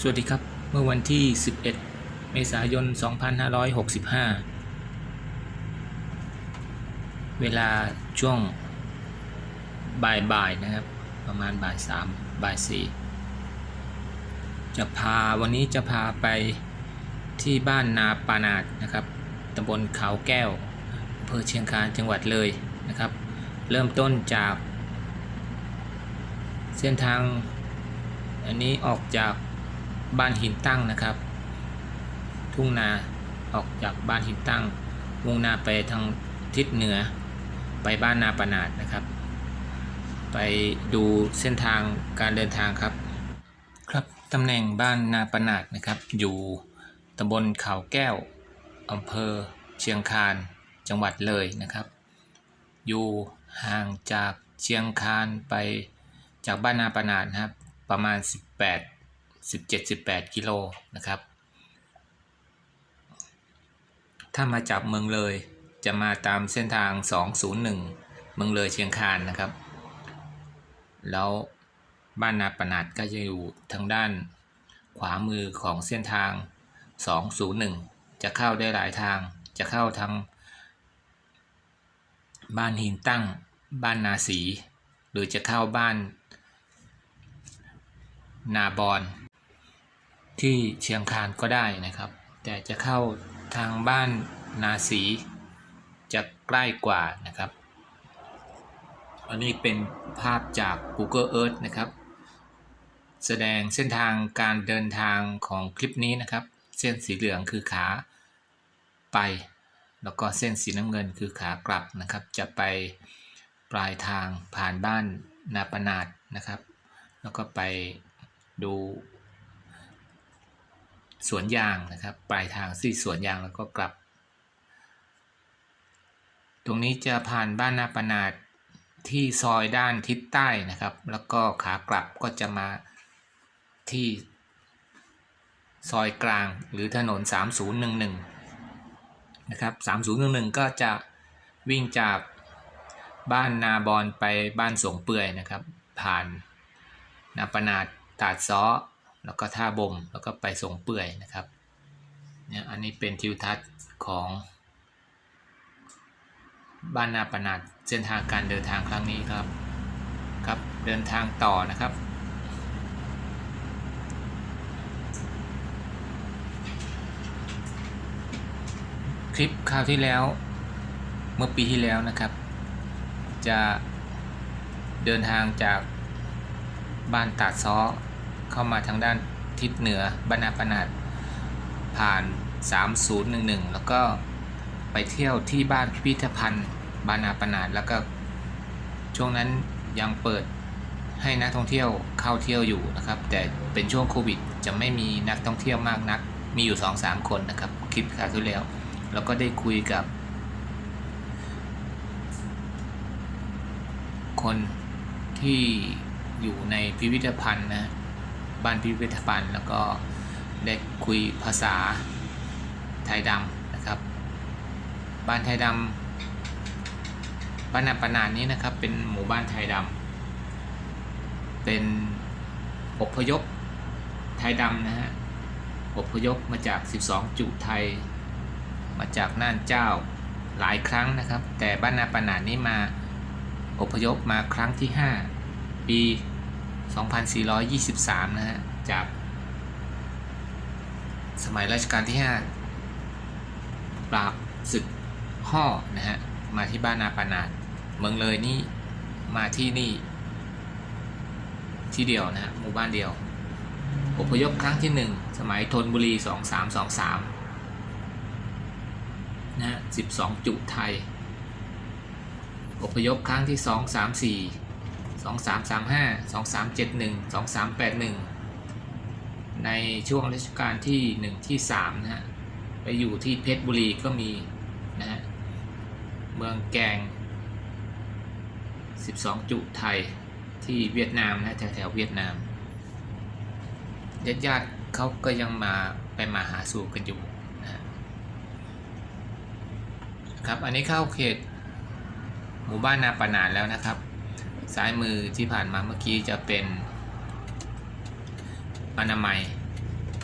สวัสดีครับ เมื่อวันที่ 11 เมษายน 2565 เวลาช่วงบ่ายๆนะครับ ประมาณบ่ายสามบ่ายสี่จะพาวันนี้จะพาไปที่บ้านนาปานาดนะครับตำบลเขาแก้วอำเภอเชียงคานจังหวัดเลยนะครับ เริ่มต้นจาก เส้นทางอันนี้ออกจาก บ้านหินตั้งนะครับ ทุ่งนาออกจากบ้านหินตั้ง มุ่งหน้าไปทางทิศเหนือ ไปบ้านนาปนาดนะครับ ไปดูเส้นทางการเดินทางครับ ครับตำแหน่งบ้านนาปนาดนะครับ อยู่ตำบลเขาแก้วอำเภอเชียงคานจังหวัดเลยนะครับ อยู่ห่างจากเชียงคานไปจากบ้านนาปนาดนะครับ ประมาณ 18 17-18 กิโลนะครับ ถ้ามาจากเมืองเลยจะมาตามเส้นทาง 201 เมืองเลยเชียงคานนะครับ แล้วบ้านนาปนาดก็จะอยู่ทางด้านขวามือของเส้นทาง 201 จะเข้าได้หลายทาง จะเข้าทางบ้านหินตั้ง บ้านนาสี หรือจะเข้าบ้านนาบอน ที่เชียงคานก็ได้นะครับ แต่จะเข้าทางบ้านนาสีจะใกล้กว่านะครับ อันนี้เป็นภาพจาก Google Earth นะครับ แสดงเส้นทางการเดินทางของคลิปนี้นะครับ เส้นสีเหลืองคือขาไป แล้วก็เส้นสีน้ำเงินคือขากลับนะครับ จะไปปลายทางผ่านบ้านนาปนาดนะครับ แล้วก็ไปดู สวนยางนะครับ ปลายทางที่สวนยางแล้วก็กลับ ตรงนี้จะผ่านบ้านนาปนาดที่ซอยด้านทิศใต้นะครับ แล้วก็ขากลับก็จะมาที่ซอยกลางหรือถนน 3011 นะครับ 3011 ก็จะวิ่งจากบ้านนาบอนไปบ้านสงเปื่อยนะครับ ผ่านนาปนาดตาดซ้อ แล้วก็ท่าบ่มแล้วก็ไปส่งเปื่อยนะครับเนี่ยอันนี้เป็นทิวทัศน์ของบ้านนาปนาดเส้นทางการเดินทางครั้งนี้ครับครับเดินทางต่อนะครับ คลิปคราวที่แล้วเมื่อปีที่แล้วนะครับ จะเดินทางจากบ้านตาดซ้อ เข้ามาทางด้านทิศเหนือบ้านาปนาดผ่าน 3011 แล้วก็ไปเที่ยวที่บ้านพิพิธภัณฑ์บานาปนาดแล้วก็ช่วงนั้นยังเปิดให้นักท่องเที่ยวเข้าเที่ยวอยู่นะครับ แต่เป็นช่วงโควิด จะไม่มีนักท่องเที่ยวมากนัก มีอยู่ 2-3 คนนะครับคลิปคราวที่แล้ว แล้วก็ได้คุยกับ คนที่อยู่ในพิพิธภัณฑ์นะ บ้านพิพิธภัณฑ์ แล้วก็ได้คุยภาษาไทยดำนะครับ บ้านไทยดำบ้านนาปนานนี้นะครับ เป็นหมู่บ้านไทยดำเป็นอพยพไทยดำนะฮะอพยพมาจาก 12 จุไทย มาจากน่านเจ้าหลายครั้งนะครับ แต่บ้านนาปนานนี้มาอพยพมาครั้งที่ 5 ปี 2423 นะฮะ จาก สมัยรัชกาลที่ 5 ปราบศึกห่อนะฮะ มาที่บ้านนาปานาดเมืองเลยนี่ มาที่นี่ ที่เดียวนะฮะ หมู่บ้านเดียวอพยพครั้งที่ 1 สมัยธนบุรี 2323 นะฮะ 12 จุไทยอพยพครั้งที่ 2 3 4 2335 2371 2381 ในช่วงรัชกาลที่ 1 ที่3นะฮะไปอยู่ที่เพชรบุรีก็มีนะฮะเมืองแกง 12 จุไทยที่เวียดนามนะแถวแถวเวียดนามญาติญาติๆเขาก็ยังมาไปมาหาสู่กันอยู่นะครับ อันนี้เข้าเขตหมู่บ้านนาปนานแล้วนะครับ ซ้ายมือที่ผ่านมาเมื่อกี้จะเป็นอนามัย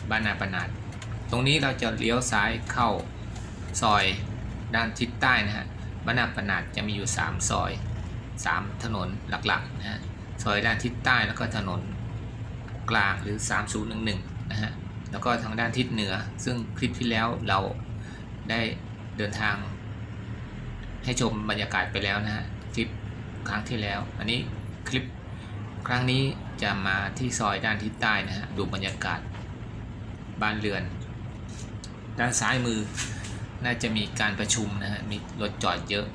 บ้านนาปนาดตรงนี้เราจะเลี้ยวซ้ายเข้าซอยด้านทิศใต้นะฮะบ้านนาปนาดจะมีอยู่ 3 ซอย 3 ถนนหลักๆนะฮะซอยด้านทิศใต้แล้วก็ถนนกลางหรือ 3011นะฮะแล้วก็ทางด้านทิศเหนือ ซึ่งคลิปที่แล้วเราได้เดินทางให้ชมบรรยากาศไปแล้วนะฮะ ครั้งที่แล้ว อันนี้คลิปครั้งนี้จะมาที่ซอยด้านทิศใต้นะฮะดูบรรยากาศบ้านเรือน ด้านซ้ายมือน่าจะมีการประชุมนะฮะมีรถจอดเยอะ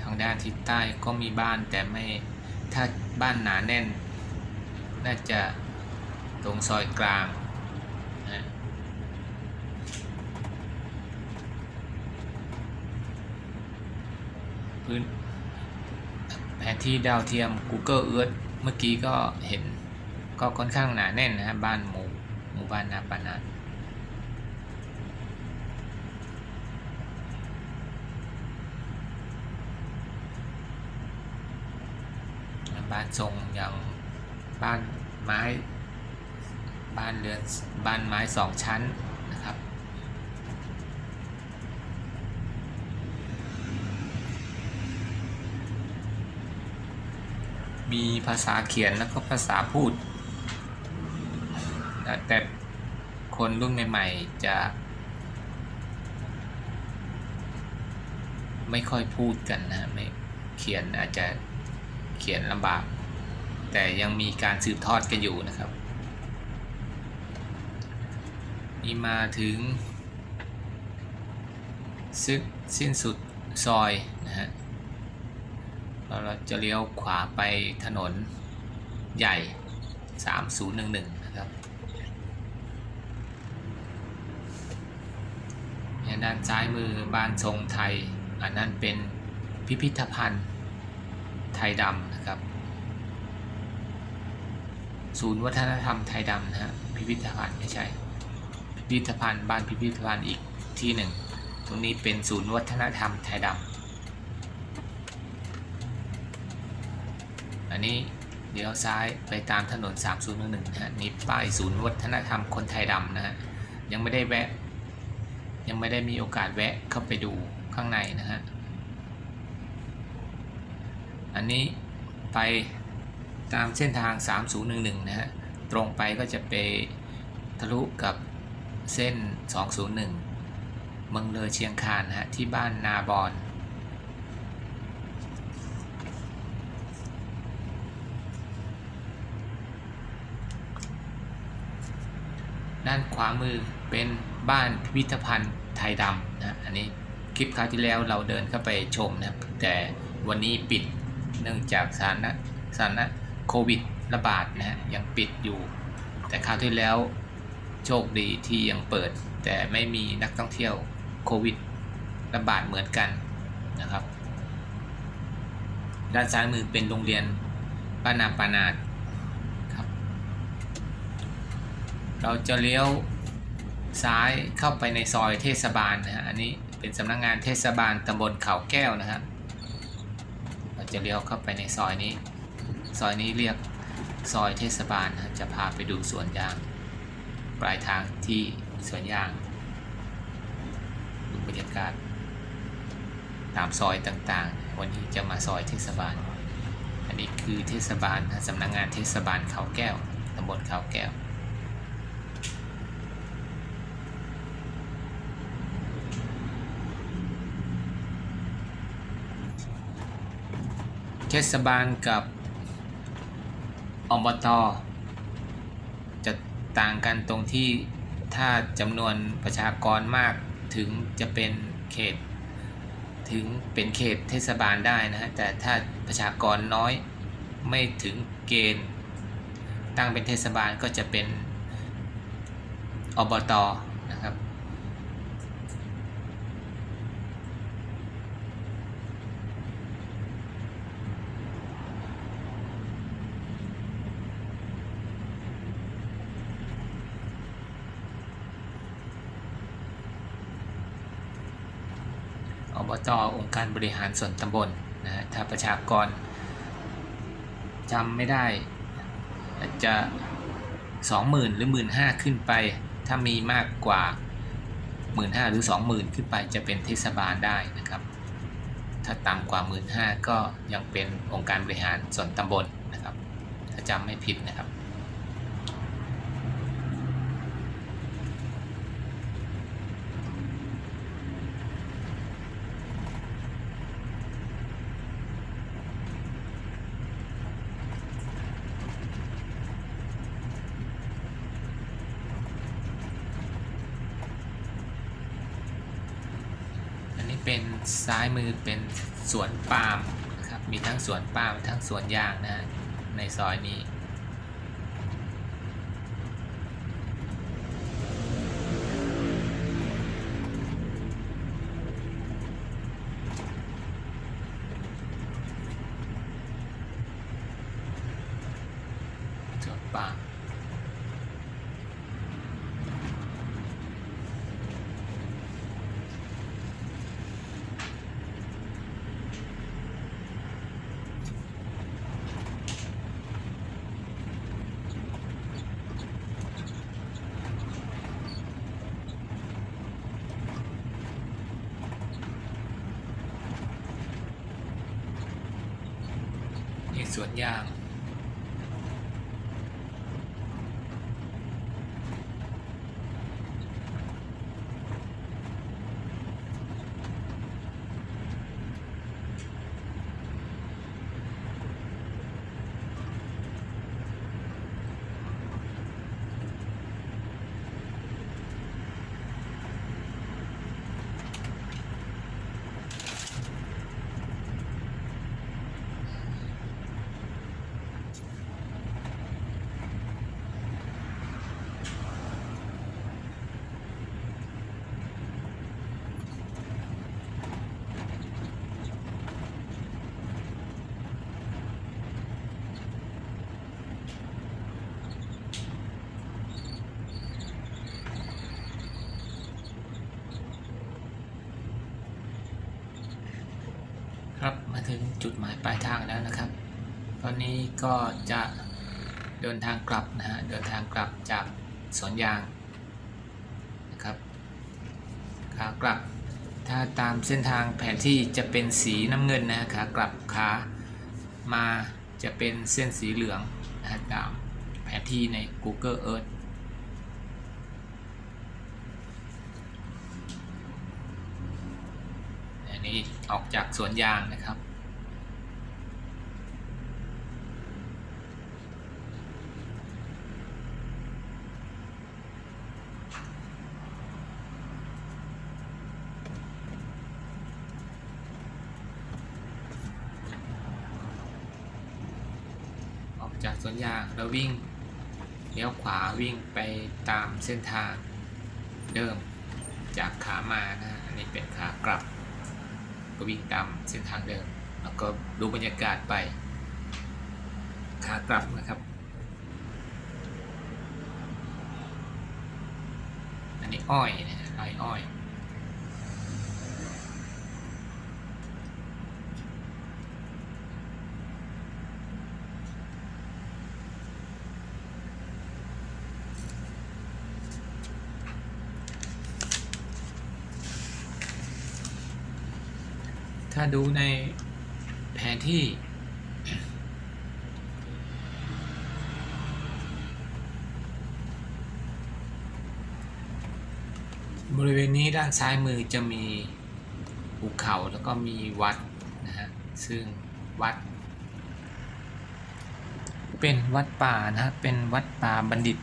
ทางด้านทิศใต้ก็มีบ้านแต่ไม่ถ้าบ้านหนาแน่น น่าจะตรงซอยกลางนะ พื้น แผนที่ดาวเทียม Google Earth เมื่อกี้ก็เห็นก็ค่อนข้างหนาแน่นนะฮะบ้านหมู่หมู่บ้านนาปานาบ้านทรงอย่างบ้านไม้ บ้านเรือนบ้านไม้สองชั้นนะครับ มีภาษาเขียนแล้วก็ภาษาพูด แต่คนรุ่นใหม่ ๆ จะ ไม่ค่อยพูดกันนะไม่เขียนอาจจะเขียนลำบาก แต่ยังมีการสืบทอดกันอยู่นะครับนี่มาถึง ซึกสิ้นสุดซอยนะฮะ แล้วเราจะเลี้ยวขวาไปถนนใหญ่ 3011 นะครับด้านซ้ายมือบ้านทรงไทย อันนั้นเป็นพิพิธภัณฑ์ไทยดำนะครับ ศูนย์วัฒนธรรมไทยดำนะฮะพิพิธภัณฑ์ไม่ใช่ พิพิธภัณฑ์บ้านพิพิธภัณฑ์อีกที่หนึ่ง ตรงนี้เป็นศูนย์วัฒนธรรมไทยดำ อันนี้เดี๋ยวซ้ายไปตามถนน 3011นะฮะนี่ป้ายศูนย์วัฒนธรรมคนไทยดำนะฮะยังไม่ได้แวะ ยังไม่ได้มีโอกาสแวะเข้าไปดูข้างในนะฮะอันนี้ไปตามเส้นทาง 3011 นะฮะ ตรงไปก็จะไปทะลุกับเส้น 201 เมืองเลยเชียงคานฮะ ที่บ้านนาบอน ด้านขวามือเป็นบ้านพิพิธภัณฑ์ไทยดำนะอันนี้คลิปคราวที่แล้วเราเดินเข้าไปชมนะแต่วันนี้ปิดเนื่องจากสถานะสถานะโควิดระบาดนะฮะยังปิดอยู่ แต่คราวที่แล้วโชคดีที่ยังเปิด แต่ไม่มีนักท่องเที่ยวโควิดระบาดเหมือนกันนะครับ ด้านซ้ายมือเป็นโรงเรียนบ้านนาปานาด เราจะเลี้ยวซ้ายเข้าไปในซอยเทศบาลนะฮะอันนี้เป็นสำนักงงานเทศบาลตำบลเขาแก้วนะฮะเราจะเลี้ยวเข้าไปในซอยนี้ ซอยนี้เรียกซอยเทศบาลนะจะพาไปดูสวนยาง ปลายทางที่สวนยางดูบรรยากาศตามซอยต่างๆ วันนี้จะมาซอยเทศบาล อันนี้คือเทศบาลสำนักงงานเทศบาลเขาแก้วตำบลเขาแก้ว เทศบาลกับอบตจะต่างกันตรงที่ถ้าจำนวนประชากรมากถึงจะเป็นเขต ถึงเป็นเขตเทศบาลได้นะฮะแต่ถ้าประชากรน้อยไม่ถึงเกณฑ์ ตั้งเป็นเทศบาลก็จะเป็นอบตนะครับ ตองค์การบริหารส่วนตำบลนะฮะถ้าประชากรจำไม่ได้อาจจะสองหมื่นหรือหมื่นห้าขึ้นไป ถ้ามีมากกว่าหมื่นห้าหรือสองหมื่นขึ้นไปจะเป็นเทศบาลได้นะครับ ถ้าต่ำกว่าหมื่นห้าก็ยังเป็นองค์การบริหารส่วนตำบลนะครับ ถ้าจำไม่ผิดนะครับ ซ้ายมือเป็นสวนปาล์มนะครับมีทั้งสวนปาล์มทั้งสวนยางนะฮะในซอยนี้ วนยาง จุดหมายปลายทางแล้วนะครับ ตอนนี้ก็จะเดินทางกลับนะฮะ เดินทางกลับจากสวนยางนะครับ ขากลับ ถ้าตามเส้นทางแผนที่จะเป็นสีน้ำเงินนะขากลับขามาจะเป็นเส้นสีเหลืองนะฮะตามแผนที่ใน Google Earth อันนี้ออกจากสวนยางนะครับ ออกจากส วิ่งเลี้ยวขวาวิ่งไปตามเส้นทางเดิมจากขามานะอันนี้เป็นขากลับ ก็วิ่งตามเส้นทางเดิม แล้วก็ดูบรรยากาศไป ขากลับนะครับ อันนี้อ้อยนะฮะไรอ้อยถ้า ดูในแผนที่ บริเวณนี้ด้านซ้ายมือจะมีภูเขาแล้วก็มีวัดนะฮะ ซึ่งวัด เป็นวัดป่านะฮะ เป็นวัดป่าบัณฑิต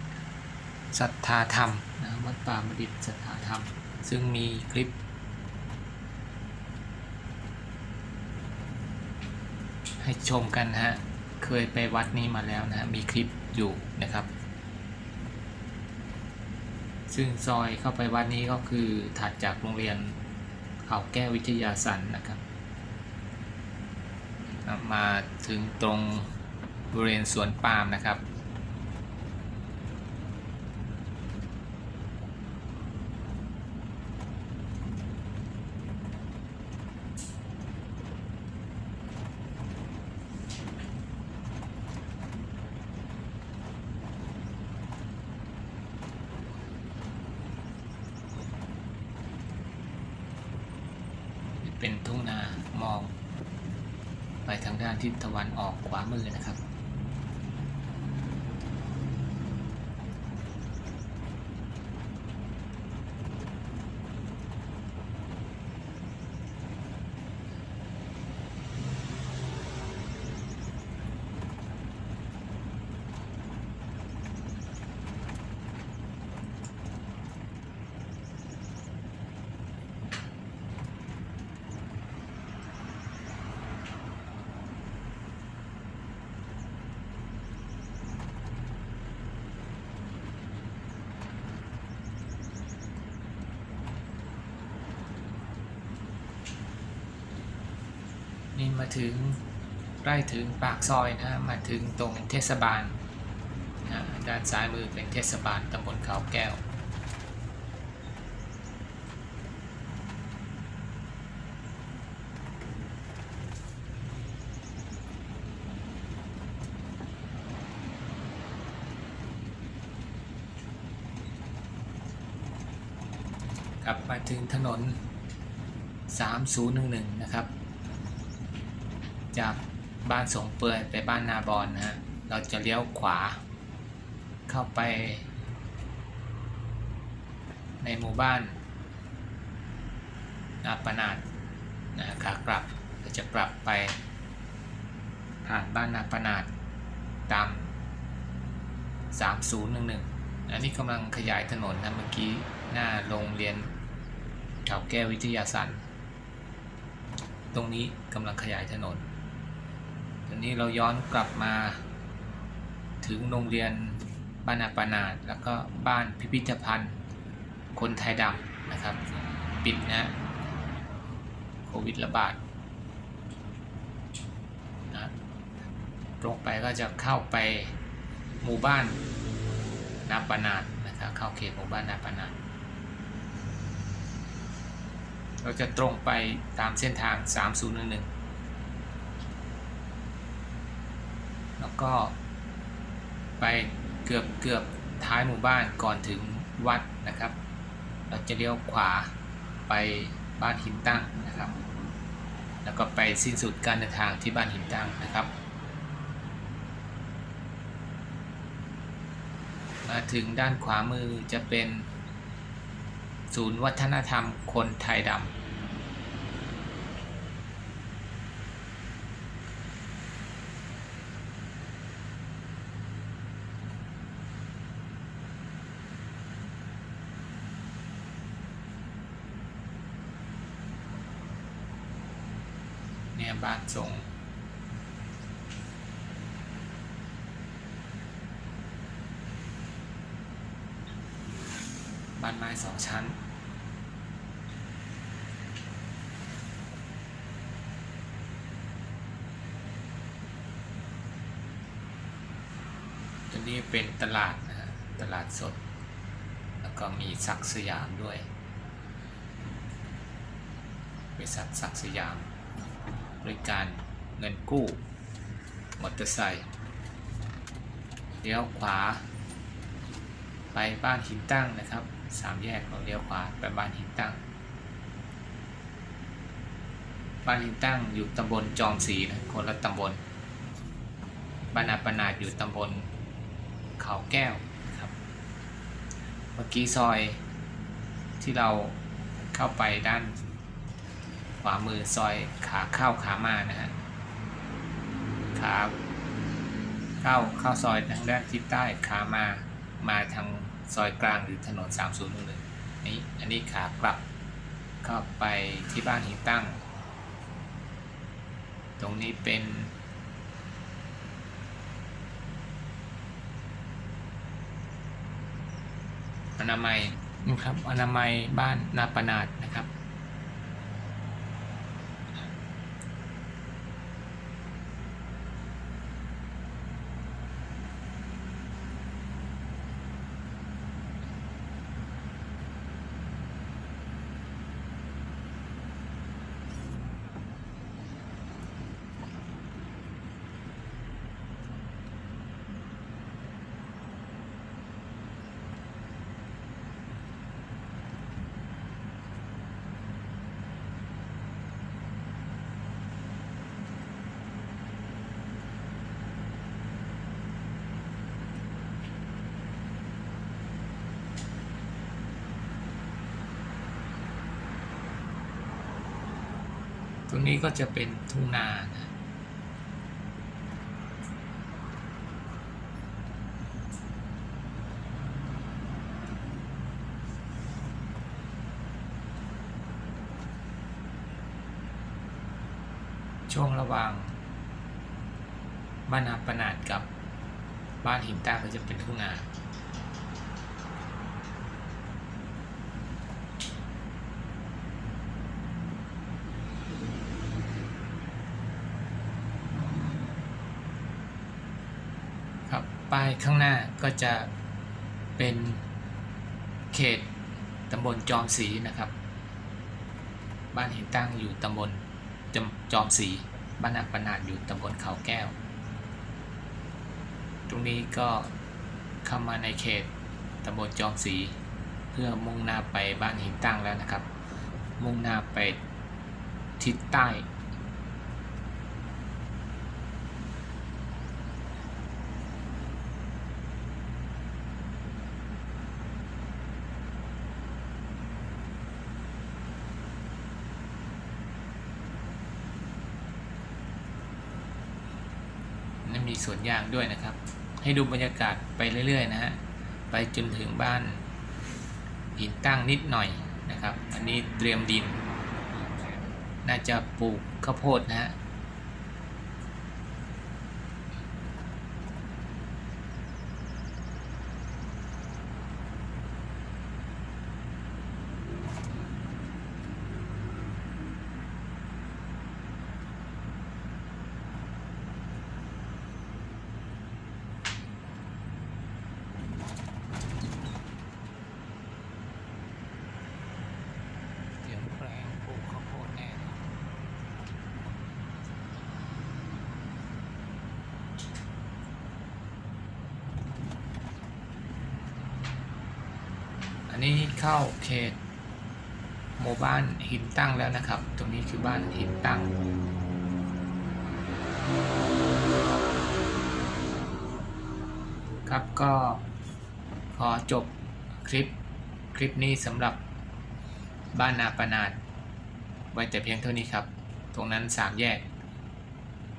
ศรัทธาธรรมนะวัดป่าบัณฑิตศรัทธาธรรม ซึ่งมีคลิป ให้ชมกันนะฮะ เคยไปวัดนี้มาแล้วนะฮะมีคลิปอยู่นะครับ ซึ่งซอยเข้าไปวัดนี้ก็คือถัดจากโรงเรียนเขาแก้ววิทยาสันนะครับ มาถึงตรงบริเวณสวนปาล์มนะครับ เป็นทุ่งนามอง ไปทางด้านทิศตะวันออกขวามือนะครับ นี่ มาถึงใกล้ถึงปากซอยนะมาถึงตรงเทศบาลนะด้านซ้ายมือเป็นเทศบาลตำบลเขาแก้ว กลับมาถึงถนน 3011 นะครับ จากบ้านสงเปื่อยไปบ้านนาบอนนะฮะเราจะเลี้ยวขวา เข้าไป ในหมู่บ้านนาปนาดนะขากลับเราจะกลับไป ผ่านบ้านนาปนาดตาม 3011 อันนี้กำลังขยายถนนนะเมื่อกี้หน้าโรงเรียนเขาแก้ววิทยาสันตรงนี้กำลังขยายถนน ตอนนี้เราย้อนกลับมาถึงโรงเรียนบ้านนาปานาดแล้วก็บ้านพิพิธภัณฑ์ คนไทยดำนะครับ ปิดนะโควิดระบาดนะตรงไปก็จะเข้าไปหมู่บ้านนาปานาดนะครับเข้าเขตหมู่บ้านนาปานาดเราจะตรงไปตามเส้นทาง 3011 แล้ว ก็ไปเกือบเกือบท้ายหมู่บ้านก่อนถึงวัดนะครับ เราจะเลี้ยวขวาไปบ้านหินตั้งนะครับ แล้วก็ไปสิ้นสุดการเดินทางที่บ้านหินตั้งนะครับ มาถึงด้านขวามือจะเป็นศูนย์วัฒนธรรมคนไทยดำ เนี่ยบ้านทรงบ้านไม้สองชั้น ตัวนี้เป็นตลาดนะฮะตลาดสด แล้วก็มีศักสยามด้วยบริษัทศักสยาม บริการเงินกู้มอเตอร์ไซค์เลี้ยวขวา ไปบ้านหินตั้งนะครับสามแยกเราเลี้ยวขวาไปบ้านหินตั้ง บ้านหินตั้งอยู่ตำบลจอมศรีนะคนละตำบลบ้านอาปนาดอยู่ตำบลเขาแก้วนะครับ เมื่อกี้ซอยที่เราเข้าไปด้าน วามือซอยขาเข้าขามานะฮะขาเข้าเข้าซอยทางด้านทิศใต้ขามามาทางซอยกลางหรือถนน 3011นี้อันนี้ขากลับเข้าไปที่บ้านหินตั้ง ตรงนี้เป็นอนามัยนะครับอนามัยบ้านนาปนาดนะครับ รงนี้ก็จะเป็นทุ่งนานะช่วงระหว่างบ้านนาปนาดกับบ้านหินตั้ก็จะเป็นทุ่งนา ครับป้าย ข้างหน้าก็จะเป็นเขตตำบลจอมศรีนะครับ บ้านหินตั้งอยู่ตำบลจอมจอมศรีบ้านอักปนาดอยู่ตำบลเขาแก้ว ตรงนี้ก็เข้ามาในเขตตำบลจอมศรีเพื่อมุ่งหน้าไปบ้านหินตั้งแล้วนะครับ มุ่งหน้าไปทิศใต้ มีสวนยางด้วยนะครับ ให้ดูบรรยากาศไปเรื่อยๆนะฮะไปจนถึงบ้านหินตั้งนิดหน่อยนะครับ อันนี้เตรียมดิน น่าจะปลูกข้าวโพดนะฮะ เตรียมแปลงปลูกข้าวโพดแน่เลยอัน นี้เข้าเขตหมู่บ้านหินตั้งแล้วนะครับ ตรงนี้คือบ้านหินตั้ง ครับก็ขอจบคลิปคลิปนี้สำหรับบ้านนาปนาดไว้แต่เพียงเท่านี้ครับ ตรงนั้นสามแยก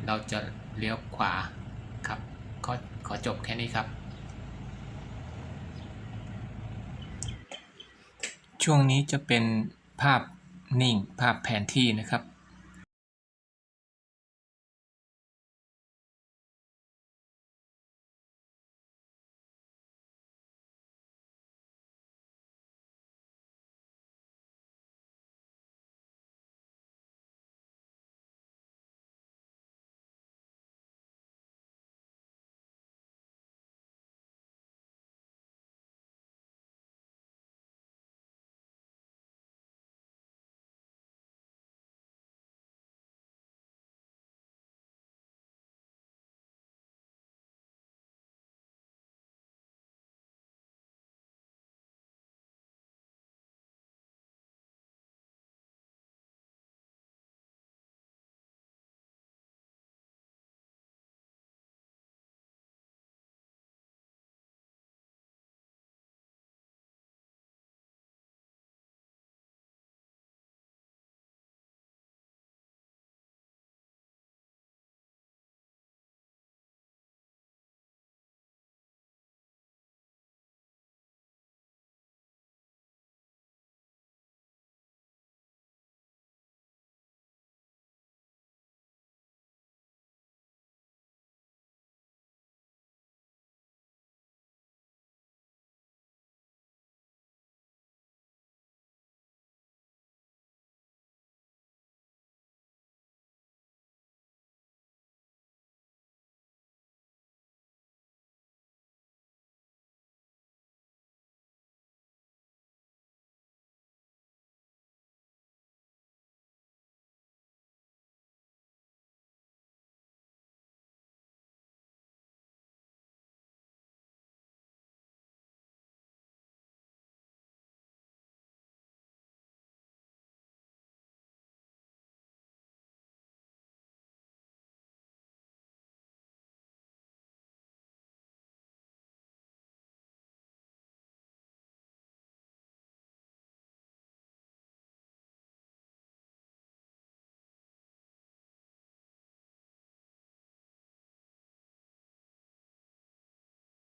เราจะเลี้ยวขวาครับขอขอจบแค่นี้ครับ ช่วงนี้จะเป็นภาพนิ่งภาพแผนที่นะครับ